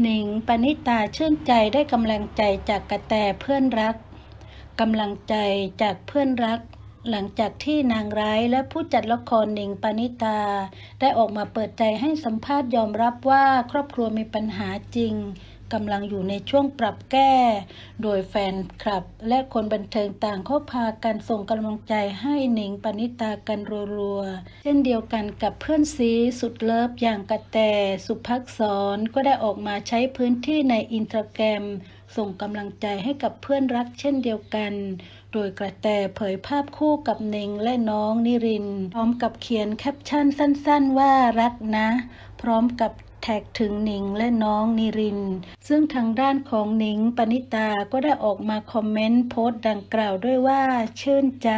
หนิงปณิตาชื่นใจได้กำลังใจจากกระแตเพื่อนรักกำลังใจจากเพื่อนรัก หลังจากที่นางร้ายและผู้จัดละครหนิงปณิตา ได้ออกมาเปิดใจให้สัมภาษณ์ยอมรับว่าครอบครัวมีปัญหาจริง กำลังอยู่ในช่วงปรับแก้ โดยแฟนคลับ และคนบันเทิงต่างเข้าพากันส่งกำลังใจให้หนิงปณิตากันรัวๆ เช่นเดียวกันกับเพื่อนซีสุดเลิฟอย่างกระแตสุภักษรก็ได้ออกมาใช้พื้นที่ในอินสตาแกรมส่งกำลังใจให้กับเพื่อนรักเช่นเดียวกัน โดยกระแตเผยภาพคู่กับเน่งและน้องนิริน พร้อมกับเขียนแคปชั่นสั้นๆว่ารักนะ พร้อมกับ แท็กถึงหนิงและน้องนิริน ซึ่งทางด้านของหนิงปณิตาก็ได้ออกมาคอมเมนต์โพสต์ดังกล่าวด้วยว่าชื่นใจ